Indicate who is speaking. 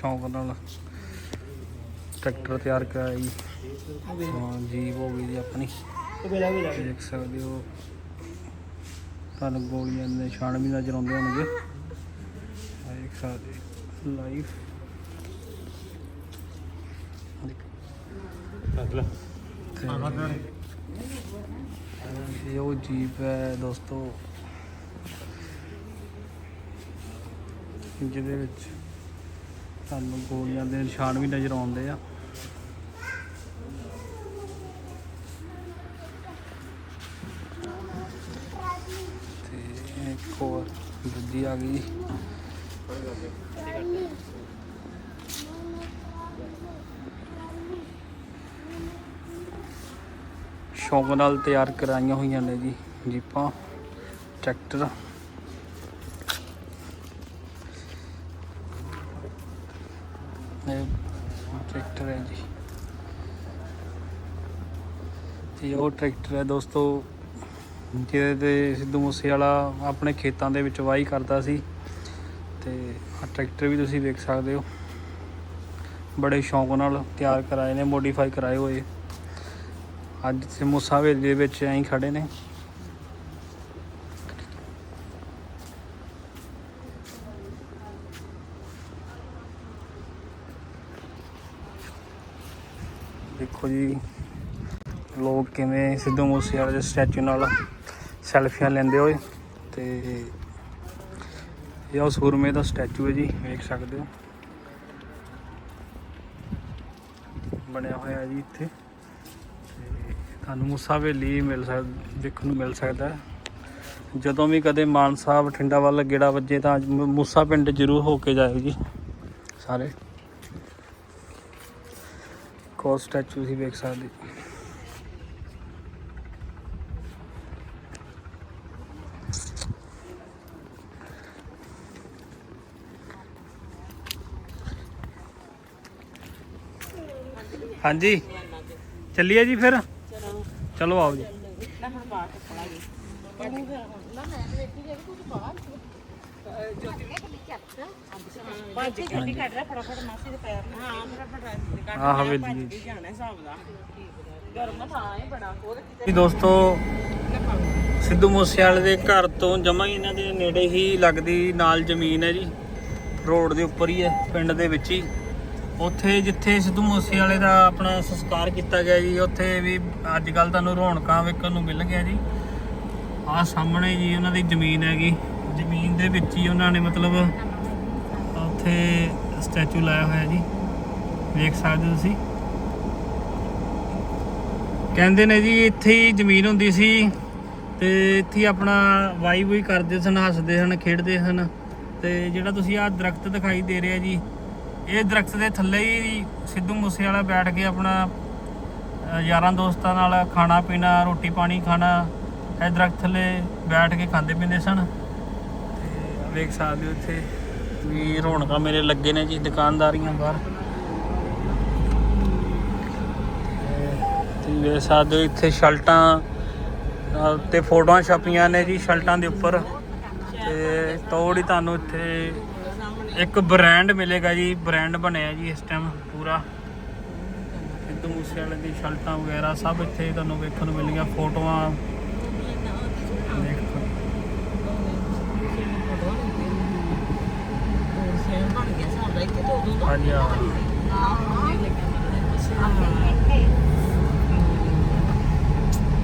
Speaker 1: ਸ਼ੌਂਕ ਨਾਲ ਟਰੈਕਟਰ ਤਿਆਰ ਕਰਾਇਆ ਜੀ ਹਾਂ ਜੀਪ ਹੋ ਗਈ ਜੀ ਆਪਣੀ। ਦੇਖ ਸਕਦੇ ਹੋ। ਤੁਹਾਨੂੰ ਗੋਲੀਆਂ ਦੇ ਨਿਸ਼ਾਨ ਵੀ ਨਜ਼ਰ ਆਉਂਦੇ ਹੋਣਗੇ। ਦੇਖ ਸਕਦੇ ਲਾਈਵ ਇਹ ਉਹ ਜੀਪ ਹੈ ਦੋਸਤੋ। ਜਿਹਦੇ ਵਿੱਚ ਸਾਨੂੰ ਗੋਲੀਆਂ ਦੇ ਨਿਸ਼ਾਨ ਵੀ ਨਜ਼ਰ ਆਉਂਦੇ ਆ। ਤੇ ਇੱਕ ਹੋਰ ਦੂਜੀ ਆ ਗਈ। ਸ਼ੌਂਕ ਨਾਲ ਤਿਆਰ ਕਰਾਈਆਂ ਹੋਈਆਂ ਨੇ ਜੀ ਜੀਪਾਂ, ਟਰੈਕਟਰ। ਇਹ ਟਰੈਕਟਰ ਹੈ ਜੀ। ਤੇ ਉਹ ਟਰੈਕਟਰ ਹੈ ਦੋਸਤੋ, ਜਿਹਦੇ ਤੇ ਸਿੱਧੂ ਮੂਸੇ ਵਾਲਾ ਆਪਣੇ ਖੇਤਾਂ ਦੇ ਵਿੱਚ ਵਾਹੀ ਕਰਦਾ ਸੀ। ਤੇ ਆ ਟਰੈਕਟਰ ਵੀ ਤੁਸੀਂ ਵੇਖ ਸਕਦੇ ਹੋ। ਬੜੇ ਸ਼ੌਂਕ ਨਾਲ ਤਿਆਰ ਕਰਾਏ ਨੇ ਮੋਡੀਫਾਈ ਕਰਾਏ ਹੋਏ। ਅੱਜ ਤੇ ਮੂਸਾ ਹਵੇਲੀ ਦੇ ਵਿੱਚ ਐਂ ਖੜੇ ਨੇ। ਦੇਖੋ ਜੀ, ਲੋਕ ਕਿਵੇਂ ਸਿੱਧੂ ਮੂਸੇਵਾਲੇ ਦੇ ਸਟੈਚੂ ਨਾਲ ਸੈਲਫੀਆਂ ਲੈਂਦੇ ਹੋਏ ਤੇ ਇਹ ਉਹ ਸੂਰਮੇ ਦਾ ਸਟੈਚੂ ਹੈ ਜੀ, ਵੇਖ ਸਕਦੇ ਹੋ। ਬਣਿਆ ਹੋਇਆ ਜੀ ਇੱਥੇ। ਤੇ ਤੁਹਾਨੂੰ ਮੂਸਾ ਹਵੇਲੀ ਮਿਲ ਸਕਦਾ ਦੇਖਣ ਨੂੰ ਮਿਲ ਸਕਦਾ ਜਦੋਂ ਵੀ ਕਦੇ ਮਾਨਸਾ ਬਠਿੰਡਾ ਵੱਲ ਗੇੜਾ ਵੱਜੇ ਤਾਂ ਮ- ਮੂਸਾ ਪਿੰਡ ਜ਼ਰੂਰ ਹੋ ਕੇ ਜਾਇਓ ਜੀ, ਸਾਰੇ। ਕੋ ਸਟੈਚੂ ਤੁਸੀਂ ਵੇਖ ਸਕਦੇ ਹਾਂਜੀ ਚੱਲੀਏ ਜੀ ਫਿਰ ਚਲੋ ਆਓ ਜੀ
Speaker 2: ਭਾਜੀ ਗੱਡੀ ਕੱਢ ਰਿਹਾ ਫਟਾਫਟ ਮਾਸੀ ਦੇ ਪੈਰ ਨੂੰ ਹਾਂ ਫਟਾਫਟ
Speaker 1: ਆਹ ਹਵੇਲੀ ਜੀ
Speaker 2: ਜਾਣਾ ਹਿਸਾਬ ਦਾ। ਗਰਮ ਥਾਂ ਹੈ ਬੜਾ ਹੋਰ
Speaker 1: ਜੀ ਦੋਸਤੋ ਸਿੱਧੂ ਮੂਸੇਵਾਲੇ ਦੇ ਘਰ ਤੋਂ ਜਮਾ ਹੀ ਇਹਨਾਂ ਦੇ ਨੇੜੇ ਹੀ ਲੱਗਦੀ ਨਾਲ ਜ਼ਮੀਨ ਹੈ ਜੀ। ਰੋਡ ਦੇ ਉੱਪਰ ਹੀ ਹੈ ਪਿੰਡ ਦੇ ਵਿੱਚ ਹੀ। ਉੱਥੇ ਜਿੱਥੇ ਸਿੱਧੂ ਮੂਸੇਵਾਲੇ ਦਾ ਆਪਣਾ ਸੰਸਕਾਰ ਕੀਤਾ ਗਿਆ ਜੀ ਉੱਥੇ ਵੀ ਅੱਜ ਕੱਲ ਤੁਹਾਨੂੰ ਰੌਣਕਾਂ ਵੇਖਣ ਨੂੰ ਮਿਲ ਗਿਆ ਜੀ। ਆਹ ਸਾਹਮਣੇ ਜੀ ਉਹਨਾਂ ਦੀ ਜ਼ਮੀਨ ਹੈਗੀ। ਜ਼ਮੀਨ ਦੇ ਵਿੱਚ ਹੀ ਉਹਨਾਂ ਨੇ ਮਤਲਬ ਉੱਥੇ ਸਟੈਚੂ ਲਾਇਆ ਹੋਇਆ ਜੀ। ਵੇਖ ਸਕਦੇ ਹੋ ਤੁਸੀਂ। ਕਹਿੰਦੇ ਨੇ ਜੀ ਇੱਥੇ ਹੀ ਜ਼ਮੀਨ ਹੁੰਦੀ ਸੀ ਤੇ ਇੱਥੇ ਆਪਣਾ ਵਾਈ ਵੂਈ ਕਰਦੇ ਸਨ, ਹੱਸਦੇ ਸਨ, ਖੇਡਦੇ ਸਨ। ਤੇ ਜਿਹੜਾ ਤੁਸੀਂ ਆਹ ਦਰਖਤ ਦਿਖਾਈ ਦੇ ਰਿਹਾ ਜੀ, ਇਹ ਦਰਖਤ ਦੇ ਥੱਲੇ ਹੀ ਸਿੱਧੂ ਮੂਸੇ ਵਾਲਾ ਬੈਠ ਕੇ ਆਪਣਾ ਯਾਰਾਂ ਦੋਸਤਾਂ ਨਾਲ ਖਾਣਾ ਪੀਣਾ, ਰੋਟੀ ਪਾਣੀ ਖਾਣਾ, ਇਹ ਦਰਖਤ ਥੱਲੇ ਬੈਠ ਕੇ ਖਾਂਦੇ ਪੀਂਦੇ ਸਨ। ਵੇਖ ਸਕਦੇ ਹੋ ਇੱਥੇ। ਵੀ ਰੌਣਕਾਂ ਮੇਰੇ ਲੱਗੇ ਨੇ ਜੀ ਦੁਕਾਨਦਾਰੀਆਂ ਬਾਹਰ। ਤੁਸੀਂ ਵੇਖ ਸਕਦੇ ਹੋ ਇੱਥੇ ਸ਼ਰਟਾਂ ਅਹ, ਤੇ ਫੋਟੋਆਂ ਛਪੀਆਂ ਨੇ ਜੀ ਸ਼ਰਟਾਂ ਦੇ ਉੱਪਰ। ਤੇ ਤੋੜੀ ਤੁਹਾਨੂੰ ਇੱਥੇ ਇੱਕ ਬ੍ਰਾਂਡ ਮਿਲੇਗਾ ਜੀ ਬ੍ਰਾਂਡ ਬਣਿਆ ਜੀ ਇਸ ਟਾਈਮ ਪੂਰਾ। ਸਿੱਧੂ ਮੂਸੇਵਾਲੇ ਦੀ ਸ਼ਰਟਾਂ ਵਗੈਰਾ ਸਭ ਇੱਥੇ ਤੁਹਾਨੂੰ ਵੇਖਣ ਨੂੰ ਮਿਲੀਆਂ ਫੋਟੋਆਂ। ਦੇਖੋ 아니야. 아.